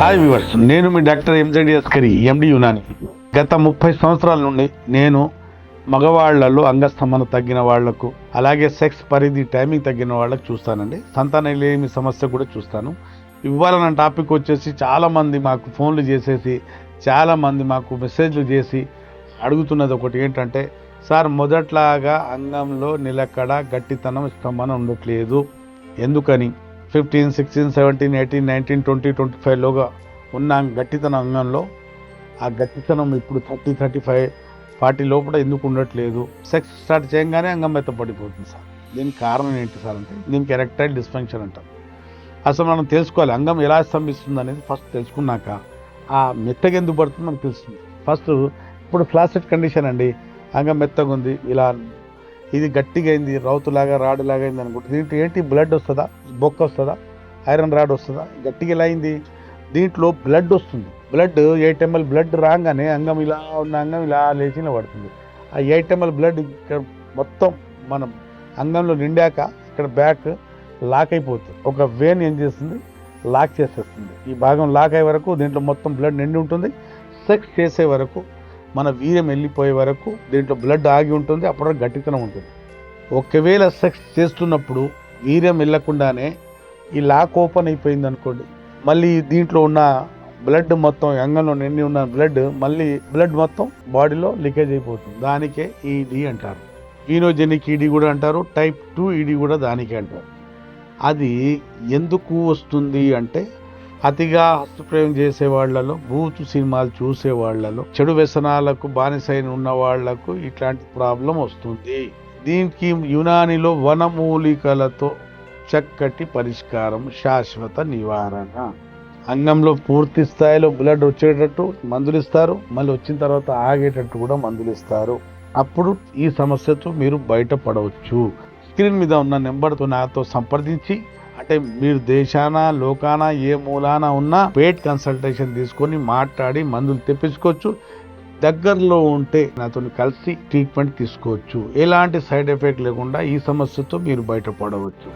Hi viewers నేను మీ doctor ఎంజెడి Askari ఎండి యునాని గత ముప్పై సంవత్సరాల నుండి నేను మగవాళ్ళలో అంగస్తంభన తగ్గిన వాళ్ళకు అలాగే సెక్స్ పరిధి టైమింగ్ తగ్గిన వాళ్ళకు చూస్తానండి. సంతాన లేమి సమస్య కూడా చూస్తాను. ఇవాళ నా టాపిక్ వచ్చేసి చాలామంది మాకు ఫోన్లు చేసేసి చాలామంది మాకు మెసేజ్లు చేసి అడుగుతున్నది ఒకటి ఏంటంటే సార్ మొదట్లాగా అంగంలో నిలకడ గట్టితనం స్తంభన ఉండట్లేదు. ఎందుకని? Fifteen sixteen seventeen eighteen nineteen twenty twenty ఫైవ్లోగా ఉన్న గట్టితనం అంగంలో ఆ గట్టితనం ఇప్పుడు థర్టీ థర్టీ ఫైవ్ ఫార్టీ లోపల ఎందుకు ఉండట్లేదు? సెక్స్ స్టార్ట్ చేయగానే అంగం మెత్త పడిపోతుంది సార్. దీనికి కారణం ఏంటి సార్ అంటే దీనికి ఎరెక్టైల్ డిస్ఫంక్షన్ అంటారు అసలు మనం తెలుసుకోవాలి అంగం ఎలా స్తంభిస్తుంది అనేది ఫస్ట్ తెలుసుకున్నాక ఆ మెత్తగా ఎందుకు పడుతుంది మనకు తెలుస్తుంది. ఫస్ట్ ఇప్పుడు ఫ్లాసెట్ కండిషన్ అండి అంగం మెత్తగా ఉంది ఇలా ఇది గట్టిగా అయింది రౌతులాగా రాడులాగా అయింది అనుకుంటుంది దీంట్లో ఏంటి బ్లడ్ వస్తుందా? బొక్క వస్తుందా? ఐరన్ రాడ్ వస్తుందా? గట్టిగా ఇలా అయింది? దీంట్లో బ్లడ్ వస్తుంది. బ్లడ్ ఎయిట్ ఎంఎల్ బ్లడ్ రాగానే అంగం ఇలా ఉన్న అంగం ఇలా లేచి పడుతుంది. ఆ ఎయిట్ ఎంఎల్ బ్లడ్ ఇక్కడ మొత్తం మనం అంగంలో నిండాక ఇక్కడ బ్యాక్ లాక్ అయిపోతుంది. ఒక వేన్ ఏం చేస్తుంది? లాక్ చేసేస్తుంది. ఈ భాగం లాక్ అయ్యే వరకు దీంట్లో మొత్తం బ్లడ్ నిండి ఉంటుంది. సెక్స్ చేసే వరకు మన వీర్యం వెళ్ళిపోయే వరకు దీంట్లో బ్లడ్ ఆగి ఉంటుంది. అప్పుడు గట్టితనం ఉంటుంది. ఒకవేళ సెక్స్ చేస్తున్నప్పుడు వీర్యం వెళ్ళకుండానే ఈ లాక్ ఓపెన్ అయిపోయింది అనుకోండి మళ్ళీ దీంట్లో ఉన్న బ్లడ్ మొత్తం అంగంలో నిండి ఉన్న బ్లడ్ మళ్ళీ బ్లడ్ మొత్తం బాడీలో లీకేజ్ అయిపోతుంది. దానికే ఈడీ అంటారు. ఈనోజెనిక్ ఈడీ కూడా అంటారు. టైప్ టూ ఈడీ కూడా దానికే అంటారు. అది ఎందుకు వస్తుంది అంటే అతిగా హస్తప్రయోగం చేసే వాళ్ళలో బూతు సినిమాలు చూసే వాళ్ళలో చెడు వ్యసనాలకు బానిసైన ఉన్న వాళ్ళకు ఇట్లాంటి ప్రాబ్లం వస్తుంది. దీనికి యునానిలో వనమూలికలతో చక్కటి పరిష్కారం శాశ్వత నివారణ. అంగంలో పూర్తి స్థాయిలో బ్లడ్ వచ్చేటట్టు మందులు ఇస్తారు మళ్ళీ వచ్చిన తర్వాత ఆగేటట్టు కూడా మందులు ఇస్తారు అప్పుడు ఈ సమస్యతో మీరు బయటపడవచ్చు. స్క్రీన్ మీద ఉన్న నెంబర్తో నాతో సంప్రదించి అంటే మీరు దేశాన లోకాన ఏ మూలాన ఉన్నా పేట్ కన్సల్టేషన్ తీసుకొని మాట్లాడి మందులు తెప్పించుకోవచ్చు. దగ్గరలో ఉంటే నాతో కలిసి ట్రీట్మెంట్ తీసుకోవచ్చు. ఎలాంటి సైడ్ ఎఫెక్ట్ లేకుండా ఈ సమస్యతో మీరు బయటపడవచ్చు.